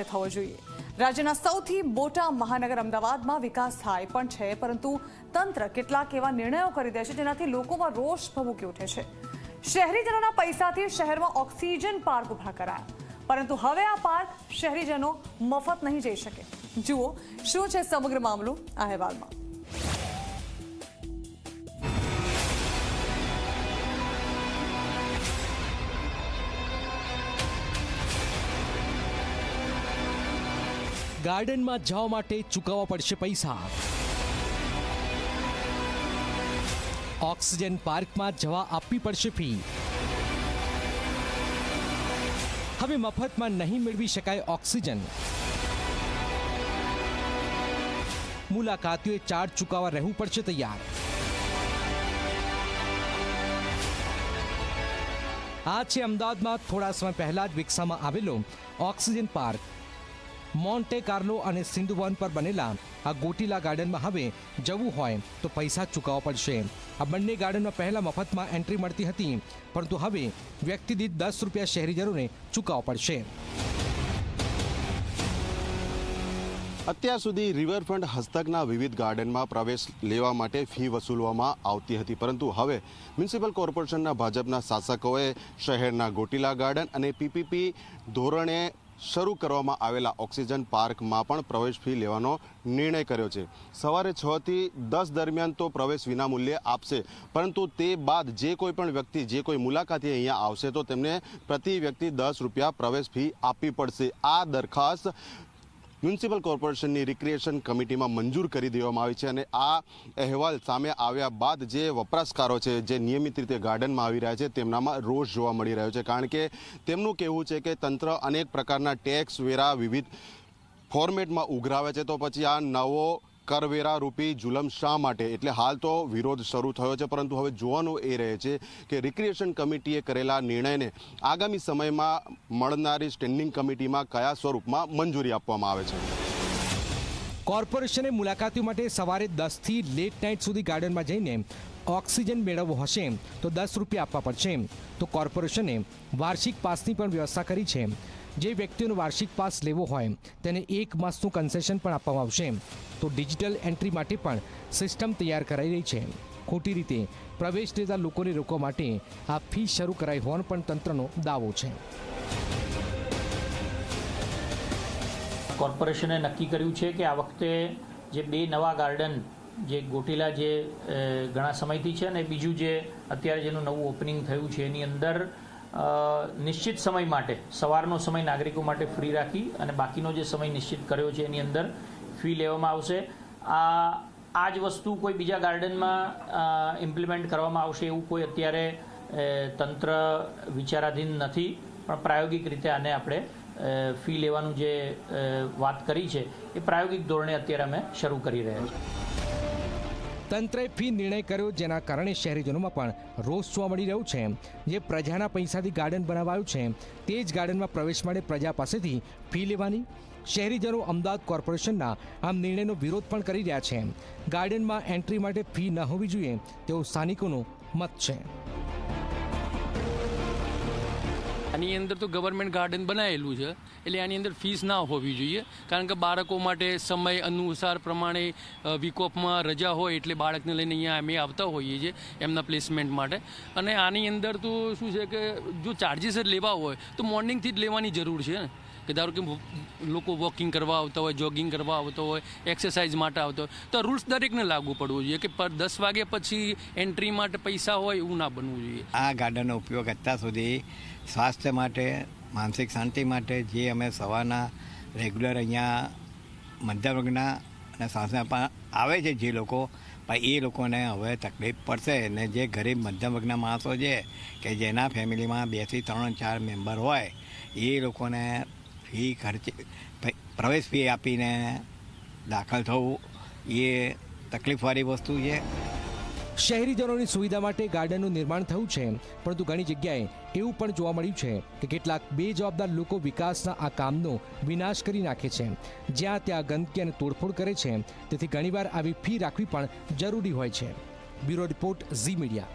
થવો જોઈએ. રાજ્યના સૌથી મોટા મહાનગર અમદાવાદમાં વિકાસ થાય પણ છે, પરંતુ તંત્ર કેટલાક એવા નિર્ણયો કરી દે છે જેનાથી લોકોમાં રોષ ભભૂકી ઉઠે છે. શહેરીજનોના પૈસાથી શહેરમાં ઓક્સિજન પાર્ક ઊભા કરાયા. પરંતુ હવે આ પાર્ક શહેરીજનો મફત નહીં જઈ શકે. જુઓ, શું છે સમગ્ર મામલો આ અહેવાલમાં. ગાર્ડનમાં જવા માટે ચૂકવવા પડશે પૈસા. ઓક્સિજન પાર્કમાં જવા આપવી પડશે ફી. હવે મફતમાં નહીં મેળવી શકાય ઓક્સિજન. મુલાકાતીઓએ ચાર્જ ચૂકવવા રહેવું પડશે તૈયાર. આ છે અમદાવાદમાં થોડા સમય પહેલા જ વિકસાવવામાં આવેલો ઓક્સિજન પાર્ક. મોન્ટે કાર્લો અને સિંધુવન પર બનેલા આ ગોટીલા ગાર્ડનમાં હવે જવું હોય તો પૈસા ચૂકવવા પડશે. આ બંને ગાર્ડનમાં પહેલાં મફતમાં એન્ટ્રી મળતી હતી, પરંતુ હવે વ્યક્તિ દીઠ દસ રૂપિયા શહેરીજનોને ચૂકવવા પડશે. અત્યાર સુધી રિવરફ્રન્ટ હસ્તકના વિવિધ ગાર્ડનમાં પ્રવેશ લેવા માટે ફી વસૂલવામાં આવતી હતી, પરંતુ હવે મ્યુનિસિપલ કોર્પોરેશનના ભાજપના શાસકોએ શહેરના ગોટીલા ગાર્ડન અને પીપીપી ધોરણે શરૂ કરવામાં આવેલા ઓક્સિજન પાર્કમાં પણ પ્રવેશ ફી લેવાનો નિર્ણય કર્યો છે. સવારે છ થી દસ દરમિયાન તો પ્રવેશ વિનામૂલ્યે આપશે. પરંતુ તે બાદ જે કોઈ પણ વ્યક્તિ, જે કોઈ મુલાકાતી અહીંયા આવશે તો તેમને પ્રતિ વ્યક્તિ દસ રૂપિયા પ્રવેશ ફી આપવી પડશે. આ દરખાસ્ત મ્યુનિસિપલ કોર્પોરેશનની રિક્રિએશન કમિટીમાં મંજૂર કરી દેવામાં આવી છે અને આ અહેવાલ સામે આવ્યા બાદ જે વપરાશકારો છે, જે નિયમિત રીતે ગાર્ડનમાં આવી રહ્યા છે, તેમનામાં રોષ જોવા મળી રહ્યો છે. કારણ કે તેમનું કહેવું છે કે તંત્ર અનેક પ્રકારના ટેક્સ વેરા વિવિધ ફોર્મેટમાં ઉઘરાવે છે. તો પછી આ નવો કરવેરા રૂપી જુલમ શા માટે? એટલે હાલ તો વિરોધ શરૂ થયો છે, પરંતુ હવે જોવાનું એ રહે છે કે રિક્રિએશન કમિટીએ કરેલા નિર્ણયને આગામી સમયમાં મળનારી સ્ટેન્ડિંગ કમિટીમાં કયા સ્વરૂપમાં મંજૂરી આપવામાં આવે છે? કોર્પોરેશને મુલાકાતીઓ માટે સવારે દસથી લેટ નાઇટ સુધી ગાર્ડનમાં જઈને ઓક્સિજન મેળવવો હશે, તો દસ રૂપિયા આપવા પડશે. તો કોર્પોરેશને વાર્ષિક પાસની પણ વ્યવસ્થા કરી છે. જે વ્યક્તિઓનો વાર્ષિક પાસ લેવો હોય, તેને એક માસનું કન્સેશન પણ આપવામાં આવશે. તો ડિજિટલ એન્ટ્રી માટે પણ સિસ્ટમ તૈયાર કરાઈ રહી છે. ખોટી રીતે પ્રવેશ લેતા લોકોને રોકવા માટે આ ફી શરૂ કરાઈ હોવાનો પણ તંત્રનો દાવો છે. કોર્પોરેશને નક્કી કર્યું છે કે આ વખતે જે બે નવા ગાર્ડન, જે ગોટીલા જે ઘણા સમયથી છે અને બીજું જે અત્યારે જેનું નવું ઓપનિંગ થયું છે, એની અંદર નિશ્ચિત સમય માટે, સવારનો સમય નાગરિકો માટે ફ્રી રાખી અને બાકીનો જે સમય નિશ્ચિત કર્યો છે એની અંદર ફી લેવામાં આવશે. આ આ જ વસ્તુ કોઈ બીજા ગાર્ડનમાં ઇમ્પ્લિમેન્ટ કરવામાં આવશે એવું કોઈ અત્યારે તંત્ર વિચારાધીન નથી. પણ પ્રાયોગિક રીતે આને આપણે ફી લેવાનું જે વાત કરી છે, એ પ્રાયોગિક ધોરણે અત્યારે અમે શરૂ કરી રહ્યા છીએ. તંત્રએ ફી નિર્ણય કર્યો, જેના કારણે શહેરીજનોમાં પણ રોષ જોવા મળી રહ્યો છે. જે પ્રજાના પૈસાથી ગાર્ડન બનાવાયું છે, તે જ ગાર્ડનમાં પ્રવેશ માટે પ્રજા પાસેથી ફી લેવાની શહેરીજનો અમદાવાદ કોર્પોરેશનના આમ નિર્ણયનો વિરોધ પણ કરી રહ્યા છે. ગાર્ડનમાં એન્ટ્રી માટે ફી ન હોવી જોઈએ, તેવો સ્થાનિકોનું મત છે. આની અંદર તો ગવર્મેન્ટ ગાર્ડન બનાવેલું છે, એટલે આની અંદર ફીસ ના હોવી જોઈએ. કારણ કે બાળકો માટે સમય અનુસાર પ્રમાણે વિકોપમાં રજા હોય એટલે બાળકને લઈને અહીંયા અમે આવતા હોઈએ છીએ એમના પ્લેસમેન્ટ માટે. અને આની અંદર તો શું છે કે જો ચાર્જીસ જ લેવા હોય, તો મોર્નિંગથી જ લેવાની જરૂર છે ને. કે ધારો કે લોકો વોકિંગ કરવા આવતા હોય જોગિંગ કરવા આવતો હોય એક્સરસાઇઝ માટે આવતો હોય, તો રૂલ્સ દરેકને લાગુ પડવું જોઈએ કે દસ વાગ્યા પછી એન્ટ્રી માટે પૈસા હોય એવું ના બનવું જોઈએ. આ ગાર્ડનનો ઉપયોગ અત્યાર સુધી સ્વાસ્થ્ય માટે, માનસિક શાંતિ માટે જે અમે સવારના રેગ્યુલર અહીંયા મધ્યમ વર્ગના અને પણ આવે છે જે લોકો, પણ એ લોકોને હવે તકલીફ પડશે અને જે ગરીબ મધ્યમ વર્ગના માણસો છે કે જેના ફેમિલીમાં બેથી ત્રણ ચાર મેમ્બર હોય, એ લોકોને ફી ખર્ચે પ્રવેશ ફી આપીને દાખલ થવું એ તકલીફવાળી વસ્તુ છે. શહેરીજનોની સુવિધા માટે ગાર્ડનનું નિર્માણ થયું છે, પરંતુ ઘણી જગ્યાએ એવું પણ જોવા મળ્યું છે કે કેટલાક બેજવાબદાર લોકો વિકાસના આ કામનો વિનાશ કરી નાખે છે. જ્યાં ત્યાં ગંદકી અને તોડફોડ કરે છે, તેથી ઘણીવાર આવી ફી રાખવી પણ જરૂરી હોય છે. Bureau report Zee media.